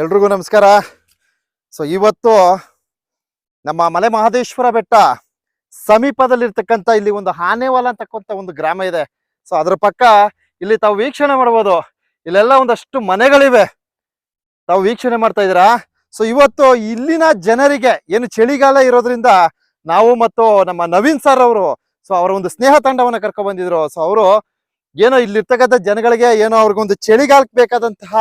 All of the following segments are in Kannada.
ಎಲ್ರಿಗೂ ನಮಸ್ಕಾರ. ಸೊ ಇವತ್ತು ನಮ್ಮ ಮಲೆ ಮಹದೇಶ್ವರ ಬೆಟ್ಟ ಸಮೀಪದಲ್ಲಿರ್ತಕ್ಕಂಥ ಇಲ್ಲಿ ಒಂದು ಆನೆವಾಲ ಅಂತಕ್ಕಂಥ ಒಂದು ಗ್ರಾಮ ಇದೆ. ಸೊ ಅದ್ರ ಪಕ್ಕ ಇಲ್ಲಿ ತಾವು ವೀಕ್ಷಣೆ ಮಾಡ್ಬೋದು. ಇಲ್ಲೆಲ್ಲ ಒಂದಷ್ಟು ಮನೆಗಳಿವೆ. ತಾವು ವೀಕ್ಷಣೆ ಮಾಡ್ತಾ ಇದ್ದೀರಾ? ಸೊ ಇವತ್ತು ಇಲ್ಲಿನ ಜನರಿಗೆ ಏನು ಚಳಿಗಾಲ ಇರೋದ್ರಿಂದ ನಾವು ಮತ್ತು ನಮ್ಮ ನವೀನ್ ಸರ್ ಅವರು ಸೊ ಅವರ ಒಂದು ಸ್ನೇಹ ತಂಡವನ್ನು ಕರ್ಕೊಂಡ್ ಬಂದಿದ್ರು. ಸೊ ಅವರು ಏನೋ ಇಲ್ಲಿರ್ತಕ್ಕಂಥ ಜನಗಳಿಗೆ ಏನೋ ಅವ್ರಿಗೊಂದು ಚಳಿಗಾಲಕ್ಕೆ ಬೇಕಾದಂತಹ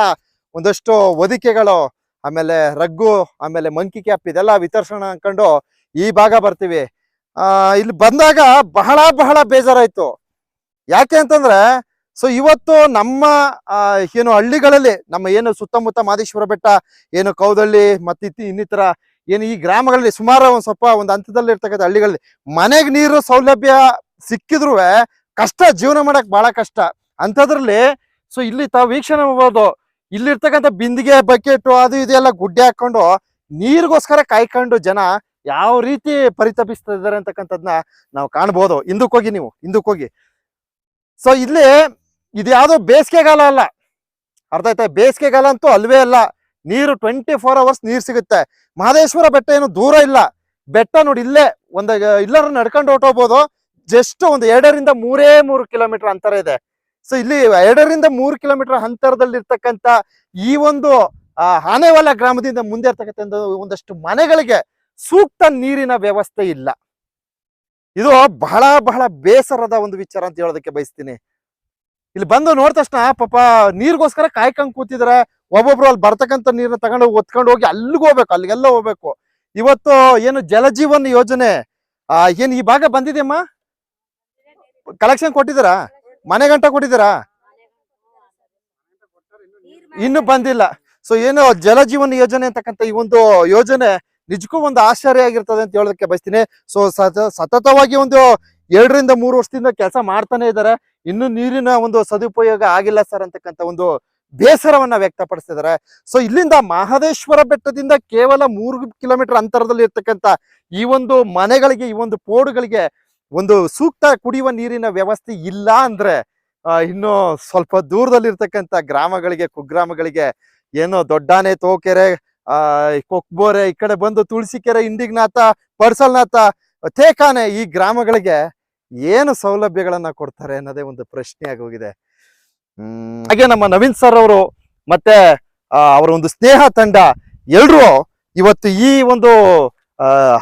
ಒಂದಷ್ಟು ಹೊದಿಕೆಗಳು, ಆಮೇಲೆ ರಗ್ಗು, ಆಮೇಲೆ ಮಂಕಿ ಕ್ಯಾಪ್ ಇದೆಲ್ಲ ವಿತರ್ಸೋಣ ಅನ್ಕೊಂಡು ಈ ಭಾಗ ಬರ್ತೀವಿ. ಇಲ್ಲಿ ಬಂದಾಗ ಬಹಳ ಬಹಳ ಬೇಜಾರಾಯ್ತು. ಯಾಕೆ ಅಂತಂದ್ರೆ, ಸೊ ಇವತ್ತು ನಮ್ಮ ಏನು ಹಳ್ಳಿಗಳಲ್ಲಿ, ನಮ್ಮ ಏನು ಸುತ್ತಮುತ್ತ ಮಾದೇಶ್ವರ ಬೆಟ್ಟ, ಏನು ಕೌದಳ್ಳಿ, ಮತ್ತೆ ಇನ್ನಿತರ, ಏನು ಈ ಗ್ರಾಮಗಳಲ್ಲಿ ಸುಮಾರು ಒಂದು ಸ್ವಲ್ಪ ಒಂದು ಹಂತದಲ್ಲಿ ಇರ್ತಕ್ಕಂಥ ಹಳ್ಳಿಗಳಲ್ಲಿ ಮನೆಗೆ ನೀರು ಸೌಲಭ್ಯ ಸಿಕ್ಕಿದ್ರು ಕಷ್ಟ, ಜೀವನ ಮಾಡಕ್ ಬಹಳ ಕಷ್ಟ. ಅಂಥದ್ರಲ್ಲಿ, ಸೊ ಇಲ್ಲಿ ತಾವು ವೀಕ್ಷಣೆ ಮಾಡ್ಬೋದು. ಇಲ್ಲಿರ್ತಕ್ಕಂಥ ಬಿಂದಿಗೆ ಬಕೆಟ್ ಅದು ಇದೆಲ್ಲ ಗುಡ್ಡೆ ಹಾಕೊಂಡು ನೀರಿಗೋಸ್ಕರ ಕಾಯ್ಕೊಂಡು ಜನ ಯಾವ ರೀತಿ ಪರಿತಪಿಸ್ತಾ ಇದ್ದಾರೆ ಅಂತಕ್ಕಂಥದ್ನ ನಾವು ಕಾಣ್ಬೋದು. ಹಿಂದಕ್ಕೆ ಹೋಗಿ ನೀವು, ಹಿಂದಕ್ಕೆ ಹೋಗಿ. ಸೊ ಇಲ್ಲಿ ಇದು ಯಾವುದೋ ಬೇಸಿಗೆಗಾಲ ಅಲ್ಲ. ಅರ್ಥ ಆಯ್ತಾ? ಬೇಸಿಗೆಗಾಲ ಅಂತೂ ಅಲ್ವೇ ಅಲ್ಲ. ನೀರು ಟ್ವೆಂಟಿ ಫೋರ್ ಅವರ್ಸ್ ನೀರು ಸಿಗುತ್ತೆ. ಮಹದೇಶ್ವರ ಬೆಟ್ಟ ಏನು ದೂರ ಇಲ್ಲ. ಬೆಟ್ಟ ನೋಡಿ ಇಲ್ಲೇ ಒಂದು, ಇಲ್ಲರ ನಡ್ಕೊಂಡು ಹೊಟ್ಟೋಗ್ಬೋದು ಜಸ್ಟ್ ಒಂದು ಎರಡರಿಂದ ಮೂರೇ ಮೂರು ಕಿಲೋಮೀಟರ್ ಅಂತರ ಇದೆ. ಸೊ ಇಲ್ಲಿ ಎರಡರಿಂದ ಮೂರು ಕಿಲೋಮೀಟರ್ ಅಂತರದಲ್ಲಿ ಇರ್ತಕ್ಕಂತ ಈ ಒಂದು ಆನೆವಾಲ ಗ್ರಾಮದಿಂದ ಮುಂದೆ ಇರ್ತಕ್ಕಂಥ ಒಂದಷ್ಟು ಮನೆಗಳಿಗೆ ಸೂಕ್ತ ನೀರಿನ ವ್ಯವಸ್ಥೆ ಇಲ್ಲ. ಇದು ಬಹಳ ಬಹಳ ಬೇಸರದ ಒಂದು ವಿಚಾರ ಅಂತ ಹೇಳೋದಕ್ಕೆ ಬಯಸ್ತೀನಿ. ಇಲ್ಲಿ ಬಂದು ನೋಡಿದ ತಕ್ಷಣ ಪಾಪ ನೀರಿಗೋಸ್ಕರ ಕಾಯ್ಕೊಂಡು ಕೂತಿದ್ರೆ. ಒಬ್ಬೊಬ್ರು ಅಲ್ಲಿ ಬರ್ತಕ್ಕಂಥ ನೀರನ್ನ ತಗೊಂಡು ಒತ್ಕೊಂಡು ಹೋಗಿ ಅಲ್ಲಿಗೆ ಹೋಗ್ಬೇಕು, ಅಲ್ಲಿಗೆಲ್ಲ ಹೋಗ್ಬೇಕು. ಇವತ್ತು ಏನು ಜಲಜೀವನ್ ಯೋಜನೆ ಏನ್ ಈ ಭಾಗ ಬಂದಿದೆಯಮ್ಮ? ಕಲೆಕ್ಷನ್ ಕೊಟ್ಟಿದ್ದೀರಾ? ಮನೆ ಗಂಟ ಕೊಟ್ಟಿದ್ದೀರಾ? ಇನ್ನು ಬಂದಿಲ್ಲ. ಸೊ ಏನು ಜಲಜೀವನ ಯೋಜನೆ ಅಂತಕ್ಕಂಥ ಈ ಒಂದು ಯೋಜನೆ ನಿಜಕ್ಕೂ ಒಂದು ಆಶ್ಚರ್ಯ ಆಗಿರ್ತದೆ ಅಂತ ಹೇಳೋದಕ್ಕೆ ಬಯಸ್ತೀನಿ. ಸೊ ಸತ, ಸತತವಾಗಿ ಒಂದು ಎರಡರಿಂದ ಮೂರು ವರ್ಷದಿಂದ ಕೆಲಸ ಮಾಡ್ತಾನೆ ಇದ್ದಾರೆ. ಇನ್ನು ನೀರಿನ ಒಂದು ಸದುಪಯೋಗ ಆಗಿಲ್ಲ ಸರ್ ಅಂತಕ್ಕಂಥ ಒಂದು ಬೇಸರವನ್ನ ವ್ಯಕ್ತಪಡಿಸ್ತಿದ್ದಾರೆ. ಸೊ ಇಲ್ಲಿಂದ ಮಹದೇಶ್ವರ ಬೆಟ್ಟದಿಂದ ಕೇವಲ ಮೂರು ಕಿಲೋಮೀಟರ್ ಅಂತರದಲ್ಲಿ ಇರ್ತಕ್ಕಂಥ ಈ ಒಂದು ಮನೆಗಳಿಗೆ, ಈ ಒಂದು ಪೋಡುಗಳಿಗೆ ಒಂದು ಸೂಕ್ತ ಕುಡಿಯುವ ನೀರಿನ ವ್ಯವಸ್ಥೆ ಇಲ್ಲ ಅಂದ್ರೆ ಇನ್ನು ಸ್ವಲ್ಪ ದೂರದಲ್ಲಿರ್ತಕ್ಕಂಥ ಗ್ರಾಮಗಳಿಗೆ, ಕುಗ್ರಾಮಗಳಿಗೆ ಏನೋ ದೊಡ್ಡಾನೆ ತೋಕೆರೆ, ಆ ಕೊಕ್ಬೋರೆ ಈ ಕಡೆ ಬಂದು ತುಳಸಿಕೆರೆ, ಇಂಡಿಗ್ನಾಥ, ಪರ್ಸಲ್ನಾಥ ತೇಕಾನೆ ಈ ಗ್ರಾಮಗಳಿಗೆ ಏನು ಸೌಲಭ್ಯಗಳನ್ನ ಕೊಡ್ತಾರೆ ಅನ್ನೋದೇ ಒಂದು ಪ್ರಶ್ನೆ ಆಗೋಗಿದೆ ಹಾಗೆ ನಮ್ಮ ನವೀನ್ ಸರ್ ಅವರು ಮತ್ತೆ ಅವರ ಒಂದು ಸ್ನೇಹ ತಂಡ ಎಲ್ರು ಇವತ್ತು ಈ ಒಂದು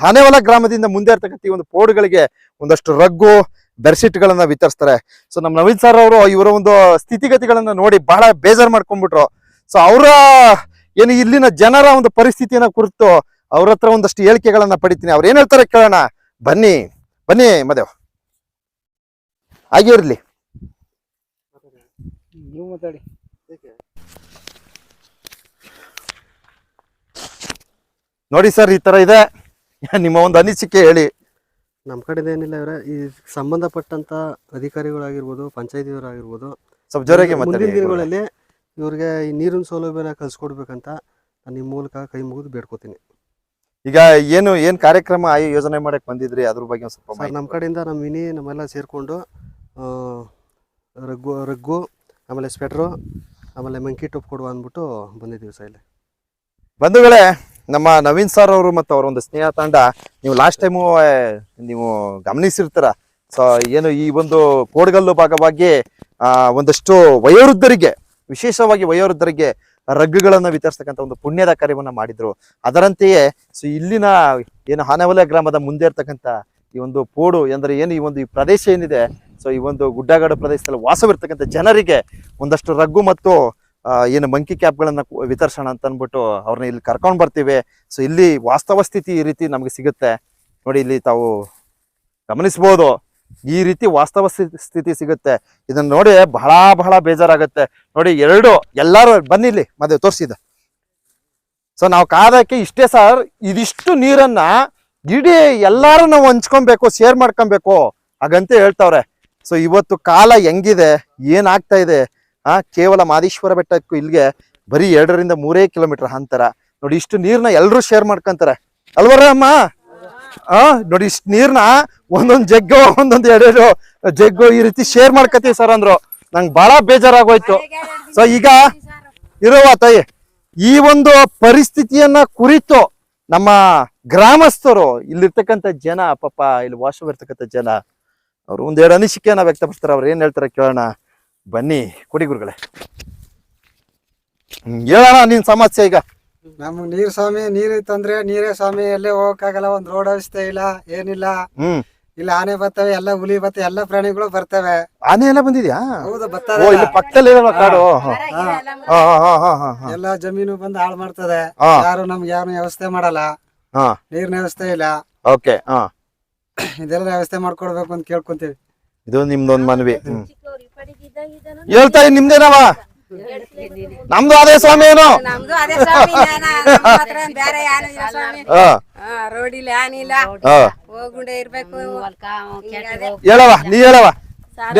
ಹನೆವಲ ಗ್ರಾಮದಿಂದ ಮುಂದೆ ಇರ್ತಕ್ಕಂಥ ಈ ಒಂದು ಪೋಡ್ಗಳಿಗೆ ಒಂದಷ್ಟು ರಗ್ಗು ಬೆಡ್ಶೀಟ್ ಗಳನ್ನ ವಿತರಿಸ್ತಾರೆ. ಸೊ ನಮ್ಮ ನವೀನ್ ಸರ್ ಅವರು ಇವರ ಒಂದು ಸ್ಥಿತಿಗತಿಗಳನ್ನ ನೋಡಿ ಬಹಳ ಬೇಜಾರ್ ಮಾಡ್ಕೊಂಡ್ಬಿಟ್ರು ಸೊ ಅವರ ಏನು ಇಲ್ಲಿನ ಜನರ ಒಂದು ಪರಿಸ್ಥಿತಿಯನ್ನ ಕುರಿತು ಅವ್ರ ಹತ್ರ ಒಂದಷ್ಟು ಹೇಳಿಕೆಗಳನ್ನ ಪಡಿತೀನಿ. ಅವ್ರು ಏನ್ ಹೇಳ್ತಾರೆ ಕೇಳೋಣ. ಬನ್ನಿ ಬನ್ನಿ ಮದೇವ್ ಆಗಿರ್ಲಿ ನೀವು ಮಾತಾಡಿ. ನೋಡಿ ಸರ್ ಈ ತರ ಇದೆ. ನಿಮ್ಮ ಒಂದು ಅನಿಸಿಕೆ ಹೇಳಿ. ನಮ್ಮ ಕಡೆದು ಏನಿಲ್ಲ ಇವರೇ ಈ ಸಂಬಂಧಪಟ್ಟಂತ ಅಧಿಕಾರಿಗಳಾಗಿರ್ಬೋದು ಪಂಚಾಯತಿಯವರಾಗಿರ್ಬೋದು ಸ್ವಲ್ಪ ಜೋರಾಗಿ ಮುಂದಿನ ದಿನಗಳಲ್ಲಿ ಇವ್ರಿಗೆ ಈ ನೀರಿನ ಸೌಲಭ್ಯನ ಕಲ್ಸ್ಕೊಡ್ಬೇಕಂತ ನಾನು ನಿಮ್ಮ ಮೂಲಕ ಕೈ ಮುಗಿದು ಬೇಡ್ಕೋತೀನಿ. ಈಗ ಏನು ಏನು ಕಾರ್ಯಕ್ರಮ ಈ ಯೋಜನೆ ಮಾಡಕ್ ಬಂದಿದ್ರಿ? ಅದ್ರ ಬಗ್ಗೆ ಒಂದ್ ಸ್ವಲ್ಪ ಸರ್ ನಮ್ಮ ಕಡೆಯಿಂದ ನಮ್ಮ ಮಿನಿ ನಮ್ಮೆಲ್ಲ ಸೇರಿಕೊಂಡು ರಗ್ಗು ರಗ್ಗು ಆಮೇಲೆ ಸ್ವೆಟ್ರು ಆಮೇಲೆ ಮಂಕಿ ಟೊಪ್ ಕೊಡುವ ಅಂದ್ಬಿಟ್ಟು ಬಂದಿದ್ದೀವಿ ಸೈಲೆ ಇಲ್ಲಿ. ಬಂಧುಗಳೇ ನಮ್ಮ ನವೀನ್ ಸರ್ ಅವರು ಮತ್ತು ಅವರ ಒಂದು ಸ್ನೇಹ ತಂಡ, ನೀವು ಲಾಸ್ಟ್ ಟೈಮು ನೀವು ಗಮನಿಸಿರ್ತೀರ. ಸೊ ಏನು ಈ ಒಂದು ಕೋಡ್ಗಲ್ಲು ಭಾಗವಾಗಿ ಒಂದಷ್ಟು ವಯೋವೃದ್ಧರಿಗೆ, ವಿಶೇಷವಾಗಿ ವಯೋವೃದ್ಧರಿಗೆ ರಗ್ಗುಗಳನ್ನು ವಿತರಿಸ್ತಕ್ಕಂಥ ಒಂದು ಪುಣ್ಯದ ಕಾರ್ಯವನ್ನು ಮಾಡಿದ್ರು. ಅದರಂತೆಯೇ ಸೊ ಇಲ್ಲಿನ ಏನು ಹಾನವಲೆ ಗ್ರಾಮದ ಮುಂದೆ ಇರ್ತಕ್ಕಂಥ ಈ ಒಂದು ಪೋಡು ಎಂದರೆ ಏನು, ಈ ಒಂದು ಈ ಪ್ರದೇಶ ಏನಿದೆ ಸೊ ಈ ಒಂದು ಗುಡ್ಡಗಾಡು ಪ್ರದೇಶದಲ್ಲಿ ವಾಸವಿರ್ತಕ್ಕಂಥ ಜನರಿಗೆ ಒಂದಷ್ಟು ರಗ್ಗು ಮತ್ತು ಏನು ಮಂಕಿ ಕ್ಯಾಪ್ಗಳನ್ನು ವಿತರಿಸೋಣ ಅಂತ ಅಂದ್ಬಿಟ್ಟು ಅವ್ರನ್ನ ಇಲ್ಲಿ ಕರ್ಕೊಂಡು ಬರ್ತೀವಿ. ಸೊ ಇಲ್ಲಿ ವಾಸ್ತವ ಸ್ಥಿತಿ ಈ ರೀತಿ ನಮಗೆ ಸಿಗುತ್ತೆ. ನೋಡಿ, ಇಲ್ಲಿ ತಾವು ಗಮನಿಸ್ಬೋದು. ಈ ರೀತಿ ವಾಸ್ತವ ಸ್ಥಿತಿ ಸ್ಥಿತಿ ಸಿಗುತ್ತೆ. ಇದನ್ನ ನೋಡಿ ಬಹಳ ಬಹಳ ಬೇಜಾರಾಗುತ್ತೆ. ನೋಡಿ, ಎರಡು, ಎಲ್ಲರೂ ಬನ್ನಿ ಇಲ್ಲಿ, ಮದುವೆ ತೋರಿಸಿದ ಸೊ ನಾವು ಕಾದಕ್ಕೆ ಇಷ್ಟೇ ಸರ್, ಇದಿಷ್ಟು ನೀರನ್ನ ಇಡೀ ಎಲ್ಲರೂ ನಾವು ಹಂಚ್ಕೊಬೇಕು ಶೇರ್ ಮಾಡ್ಕೊಬೇಕು, ಹಾಗಂತ ಹೇಳ್ತಾವ್ರೆ. ಸೊ ಇವತ್ತು ಕಾಲ ಹೆಂಗಿದೆ, ಏನಾಗ್ತಾ ಇದೆ ಆ ಕೇವಲ ಮಾದೇಶ್ವರ ಬೆಟ್ಟಕ್ಕೂ ಇಲ್ಲಿಗೆ ಬರೀ ಎರಡರಿಂದ ಮೂರೇ ಕಿಲೋಮೀಟರ್ ಅಂತರ. ನೋಡಿ ಇಷ್ಟು ನೀರ್ನ ಎಲ್ಲರೂ ಶೇರ್ ಮಾಡ್ಕೊಂತಾರೆ. ಅಲ್ವರ ಅಮ್ಮ? ಆ, ನೋಡಿ ಇಷ್ಟು ನೀರ್ನ ಒಂದೊಂದ್ ಜಗ್ಗೋ, ಒಂದೊಂದ್ ಎರಡೆರಡು ಜಗ್ಗೋ ಈ ರೀತಿ ಶೇರ್ ಮಾಡ್ಕತ್ತೀವಿ ಸರ್ ಅಂದ್ರು. ನಂಗೆ ಬಹಳ ಬೇಜಾರಾಗೋಯ್ತು. ಸೊ ಈಗ ಇರುವ ತಾಯಿ, ಈ ಒಂದು ಪರಿಸ್ಥಿತಿಯನ್ನ ಕುರಿತು ನಮ್ಮ ಗ್ರಾಮಸ್ಥರು, ಇಲ್ಲಿರ್ತಕ್ಕಂಥ ಜನ, ಪಾಪ ಇಲ್ಲಿ ವಾಸವಿರ್ತಕ್ಕಂಥ ಜನ, ಅವ್ರು ಒಂದೆರಡು ಅನಿಸಿಕೆಯನ್ನ ವ್ಯಕ್ತಪಡಿಸ್ತಾರೆ. ಅವ್ರು ಏನ್ ಹೇಳ್ತಾರೆ ಕೇಳೋಣ. ಬನ್ನಿ ಕೊಡಿ ಗುರುಗಳೇ. ಹೇಳೋಣ ನಿನ್ ಸಮಸ್ಯೆ ಈಗ. ನಮ್ಗ್ ನೀರ್ ಸ್ವಾಮಿ ನೀರ್ ಇತ್ತಂದ್ರೆ ನೀರೇ ಸ್ವಾಮಿ ಎಲ್ಲೇ ಹೋಗಕ್ಕಾಗಲ್ಲ ಒಂದ್ ರೋಡ್ ವ್ಯವಸ್ಥೆ ಇಲ್ಲ ಏನಿಲ್ಲ. ಹ್ಮ್. ಇಲ್ಲ ಆನೆ ಬರ್ತವೆ ಎಲ್ಲ ಹುಲಿ ಬರ್ತವೆ ಎಲ್ಲ ಪ್ರಾಣಿಗಳು ಬರ್ತವೆ. ಆನೆ ಎಲ್ಲ ಬಂದಿದ್ಯಾ? ಹೌದು ಓ ಬರ್ತದೆ ಇಲ್ಲಿ ಪಕ್ಕದಲ್ಲಿ ಇರಲ್ವಾ ಕಾಡು? ಹಾ ಹಾ. ಹಾ ಹಾ ಹಾ ಹಾ ಹಾ. ಎಲ್ಲ ಜಮೀನು ಬಂದು ಹಾಳು ಮಾಡ್ತದೆ. ಹಾ. ಯಾರು ನಮ್ಗೆ ಯಾರು ವ್ಯವಸ್ಥೆ ಮಾಡಲ್ಲ. ಹಾ. ನೀರಿನ ವ್ಯವಸ್ಥೆ ಇಲ್ಲ. ಓಕೆ ಹಾ. ಇದೆಲ್ಲ ವ್ಯವಸ್ಥೆ ಮಾಡ್ಕೊಡ್ಬೇಕು ಅಂತ ಕೇಳ್ಕೊಂತೀವಿ. ಇದು ನಿಮ್ದೊಂದ್ ಮನವಿ. ಹ್ಮ್. ಹೇಳ್ತಾ ಇದ್ ನಿಮ್ದೇನವ ನಮ್ದು ಅದೇ ಸ್ವಾಮಿ ಏನು? ನಮ್ದು ಅದೇ ಸ್ವಾಮಿ ಜ್ಞಾನ. ನಮ್ಮ ಹತ್ರ ಏನ್ ಬೇರೆ ಏನು ಇಲ್ಲ ಸ್ವಾಮಿ. ಹಾ. ಹಾ, ರೋಡ್ ಇಲ್ಲ. ಏನಿಲ್ಲ ಹಾ. ಹೋಗುಂಡೆ ಇರ್ಬೇಕು. ಹೇಳವ ನೀ ಹೇಳವ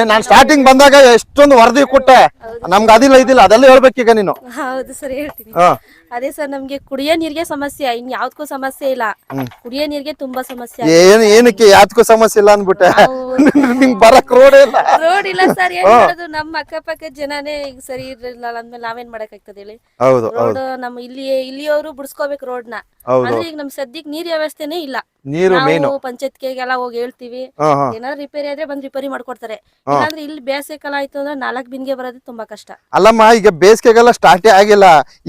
ನಾನು ಸ್ಟಾರ್ಟಿಂಗ್ ಬಂದಾಗ ಎಷ್ಟೊಂದು ವರದಿ ಕೊಟ್ಟೆ. ನಮ್ಗೆ ಅದಿಲ್ಲ ಇದಿಲ್ಲ ಅದೆಲ್ಲ ಹೇಳ್ಬೇಕೀಗ ನೀನು. ಹೌದು ಸರ್ ಹೇಳ್ತೀನಿ. ಹಾ. ಅದೇ ಸರ್ ನಮ್ಗೆ ಕುಡಿಯೋ ನೀರಿಗೆ ಸಮಸ್ಯೆ ಇನ್ ಯಾವ್ದಕ್ಕೂ ಸಮಸ್ಯೆ ಇಲ್ಲ. ಕುಡಿಯೋ ನೀರಿಗೆ ತುಂಬಾ ಸಮಸ್ಯೆ ಏನ್ ಏನಕ್ಕೆ ಯಾವ್ದಕ್ಕೂ ಸಮಸ್ಯೆ ಇಲ್ಲ ಅನ್ಬಿಟ್ಟೆ ನಿಂಗ್ ಬರಕ್ ರೋಡ್ ಇಲ್ಲ. ರೋಡ್ ಇಲ್ಲ ಸರ್ ಏನ್ ಮಾಡೋದು? ನಮ್ಮ ಅಕ್ಕಪಕ್ಕ ಜನನೇ ಈಗ ಸರಿ ಇರಲಿಲ್ಲ ಅಂದ್ಮೇಲೆ ನಾವೇನ್ ಮಾಡಕ್ಕಾಗ್ತದೆ ಹೇಳಿ? ಹೌದು ರೋಡ್ ಹೌದು. ನಮ್ಮ ಇಲ್ಲಿ ಇಲ್ಲಿಯವರು ಬಿಡಿಸ್ಕೋಬೇಕು ರೋಡ್ನ. ಹೌದು. ಅಂದ್ರೆ ಈಗ ನಮ್ ಸದ್ಯಕ್ ನೀರ್ ವ್ಯವಸ್ಥೆನೇ ಇಲ್ಲ. ನೀರು ಮೇನು ನಾವು ಪಂಚಾಯತ್ಗೆಲ್ಲ ಹೋಗಿ ಹೇಳ್ತೀವಿ. ಹಾ ಹಾ. ಏನಾದ್ರು ರಿಪೇರಿ ಆದ್ರೆ ಬಂದ್ ರಿಪೇರಿ ಮಾಡ್ಕೊಡ್ತಾರೆ. ಇಲ್ಲಾಂದ್ರೆ ಇಲ್ಲಿ ಬೇಸಿಗೆ ಕಾಲ ಆಯ್ತು ಅಂದ್ರೆ ನಾಲ್ಕ್ ಬಿನ್ಗೆ ಬರೋದು ತುಂಬಾ ಕಷ್ಟ. ಅಲ್ಲಮ್ಮ ಈಗ ಬೇಸಿಗೆಗೆಲ್ಲ ಸ್ಟಾರ್ಟೇ ಆಗಿಲ್ಲ.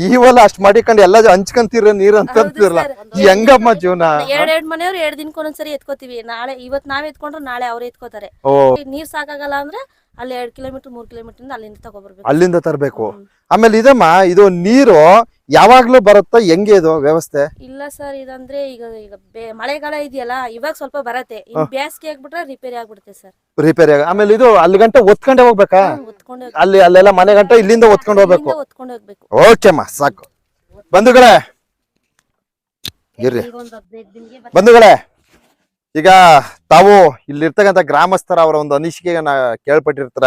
ಈವಲ್ಲ ಅಷ್ಟ್ ಮಾಡಿಕೊಂಡು ಎಲ್ಲ ಹಂಚ್ಕೊಂತೀರ ನೀರು ಅಂತ ಅಂತಿರಲ್ಲ. ಹೆಂಗಮ್ಮ ಜೀವನ? ಎರಡ್ ಎರಡ್ ಮನೆಯವ್ರು ಎರಡ್ ದಿನಕ್ಕೆ ಒಂದೊಂದ್ಸರಿ ಎತ್ಕೋತೀವಿ. ನಾಳೆ ಇವತ್ ನಾವ್ ಎತ್ಕೊಂಡ್ರೆ ನಾಳೆ ಅವ್ರು ಎತ್ಕೋತಾರೆ. ನೀರ್ ಸಾಕಾಗಲ್ಲ ಅಂದ್ರೆ ಅಲ್ಲಿ ಎರಡ್ ಕಿಲೋಮೀಟರ್ ಮೂರ್ ಕಿಲೋಮೀಟರ್ ಅಲ್ಲಿಂದ ತಗೋಬರ್ಬೇಕು. ಅಲ್ಲಿಂದ ತರಬೇಕು. ಆಮೇಲೆ ಇದಮ್ಮ ಇದು ನೀರು ಯಾವಾಗ್ಲೂ ಬರುತ್ತಾ? ಹೆಂಗೆ ಇದು ವ್ಯವಸ್ಥೆ? ಇಲ್ಲ ಸರ್ ಇದಂದ್ರೆ ಈಗ ಈಗ ಮಳೆಗಾಲ ಇದೆಯಲ್ಲ ಇವಾಗ ಸ್ವಲ್ಪ ಬರತ್ತೆ. ಬ್ಯಾಸ್ಗೆ ಬೇಸಿಗೆ ಆಗ್ಬಿಟ್ರೆ ರಿಪೇರಿ ಆಗ್ಬಿಡುತ್ತೆ ಸರ್. ರಿಪೇರಿ ಆಗ ಆಮೇಲೆ ಇದು ಅಲ್ಲಿ ಗಂಟೆ ಒತ್ಕೊಂಡೆ ಹೋಗ್ಬೇಕಾ? ಅಲ್ಲಿ ಅಲ್ಲೆಲ್ಲ ಮನೆ ಗಂಟೆ ಇಲ್ಲಿಂದ ಒತ್ಕೊಂಡು ಹೋಗ್ಬೇಕು. ಒತ್ಕೊಂಡು ಹೋಗ್ಬೇಕು. ಓಕೆಮ್ಮ ಸಾಕು. ಬಂಧುಗಳೇ ಇರ್ರಿ. ಬಂಧುಗಳೇ ಈಗ ತಾವು ಇಲ್ಲಿರ್ತಕ್ಕಂಥ ಗ್ರಾಮಸ್ಥರ ಅವರ ಒಂದು ಅನಿಸಿಕೆಯನ್ನ ಕೇಳ್ಪಟ್ಟಿರ್ತಾರ.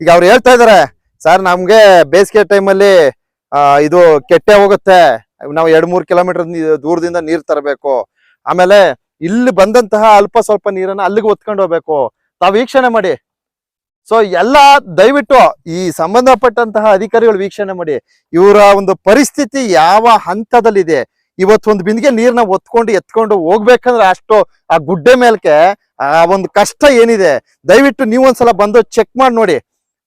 ಈಗ ಅವ್ರು ಹೇಳ್ತಾ ಇದಾರೆ ಸರ್ ನಮ್ಗೆ ಬೇಸಿಗೆ ಟೈಮಲ್ಲಿ ಇದು ಕೆಟ್ಟೆ ಹೋಗುತ್ತೆ. ನಾವು ಎರಡ್ ಮೂರ್ ಕಿಲೋಮೀಟರ್ ದೂರದಿಂದ ನೀರ್ ತರಬೇಕು. ಆಮೇಲೆ ಇಲ್ಲಿ ಬಂದಂತಹ ಅಲ್ಪ ಸ್ವಲ್ಪ ನೀರನ್ನ ಅಲ್ಲಿಗೆ ಒತ್ಕೊಂಡು ಹೋಗ್ಬೇಕು. ತಾವು ವೀಕ್ಷಣೆ ಮಾಡಿ. ಸೊ ಎಲ್ಲ ದಯವಿಟ್ಟು ಈ ಸಂಬಂಧಪಟ್ಟಂತಹ ಅಧಿಕಾರಿಗಳು ವೀಕ್ಷಣೆ ಮಾಡಿ. ಇವರ ಒಂದು ಪರಿಸ್ಥಿತಿ ಯಾವ ಹಂತದಲ್ಲಿದೆ? ಇವತ್ತು ಒಂದು ಬಿಂದಿಗೆ ನೀರ್ನ ಒತ್ಕೊಂಡು ಎತ್ಕೊಂಡು ಹೋಗ್ಬೇಕಂದ್ರೆ ಅಷ್ಟು ಆ ಗುಡ್ಡೆ ಮೇಲ್ಕೆ ಆ ಒಂದು ಕಷ್ಟ ಏನಿದೆ? ದಯವಿಟ್ಟು ನೀವು ಒಂದ್ಸಲ ಬಂದು ಚೆಕ್ ಮಾಡಿ ನೋಡಿ.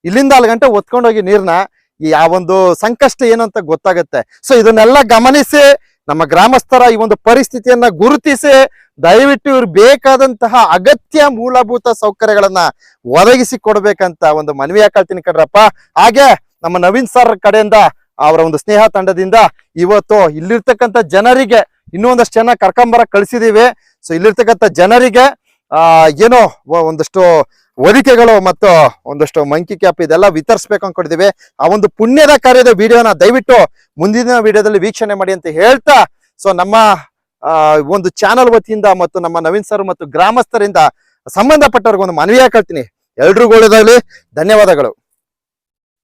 ಇಲ್ಲಿಂದ ಅಲ್ಲಿ ಗಂಟೆ ಒತ್ಕೊಂಡೋಗಿ ನೀರ್ನ ಈ ಆ ಒಂದು ಸಂಕಷ್ಟ ಏನು ಅಂತ ಗೊತ್ತಾಗತ್ತೆ. ಸೊ ಇದನ್ನೆಲ್ಲ ಗಮನಿಸಿ. ನಮ್ಮ ಗ್ರಾಮಸ್ಥರ ಈ ಒಂದು ಪರಿಸ್ಥಿತಿಯನ್ನ ಗುರುತಿಸಿ ದಯವಿಟ್ಟು ಇವ್ರು ಬೇಕಾದಂತಹ ಅಗತ್ಯ ಮೂಲಭೂತ ಸೌಕರ್ಯಗಳನ್ನ ಒದಗಿಸಿ ಕೊಡ್ಬೇಕಂತ ಒಂದು ಮನವಿ ಹಾಕಳ್ತೀನಿ ಕಣ್ರಪ್ಪ. ಹಾಗೆ ನಮ್ಮ ನವೀನ್ ಸರ್ ಕಡೆಯಿಂದ ಅವರ ಒಂದು ಸ್ನೇಹ ತಂಡದಿಂದ ಇವತ್ತು ಇಲ್ಲಿರ್ತಕ್ಕಂಥ ಜನರಿಗೆ ಇನ್ನೊಂದಷ್ಟು ಜನ ಕರ್ಕೊಂಬರಕ್ ಕಳಿಸಿದೀವಿ. ಸೊ ಇಲ್ಲಿರ್ತಕ್ಕಂಥ ಜನರಿಗೆ ಏನೋ ಒಂದಷ್ಟು ಹೊದಿಕೆಗಳು ಮತ್ತು ಒಂದಷ್ಟು ಮಂಕಿ ಕ್ಯಾಪ್ ಇದೆಲ್ಲ ವಿತರಿಸ್ಬೇಕು ಅನ್ಕೊಂಡಿದ್ದೀವಿ ಆ ಒಂದು ಪುಣ್ಯದ ಕಾರ್ಯದ ವಿಡಿಯೋನ ದಯವಿಟ್ಟು ಮುಂದಿನ ವಿಡಿಯೋದಲ್ಲಿ ವೀಕ್ಷಣೆ ಮಾಡಿ ಅಂತ ಹೇಳ್ತಾ ಸೊ ನಮ್ಮ ಒಂದು ಚಾನಲ್ ವತಿಯಿಂದ ಮತ್ತು ನಮ್ಮ ನವೀನ್ ಸರ್ ಮತ್ತು ಗ್ರಾಮಸ್ಥರಿಂದ ಸಂಬಂಧಪಟ್ಟವ್ರಿಗೆ ಒಂದು ಮನವಿ ಹಾಕೊಳ್ತೀನಿ. ಎಲ್ರಿಗೂ ಒಳ್ಳೇದಾಗಲಿ. ಧನ್ಯವಾದಗಳು.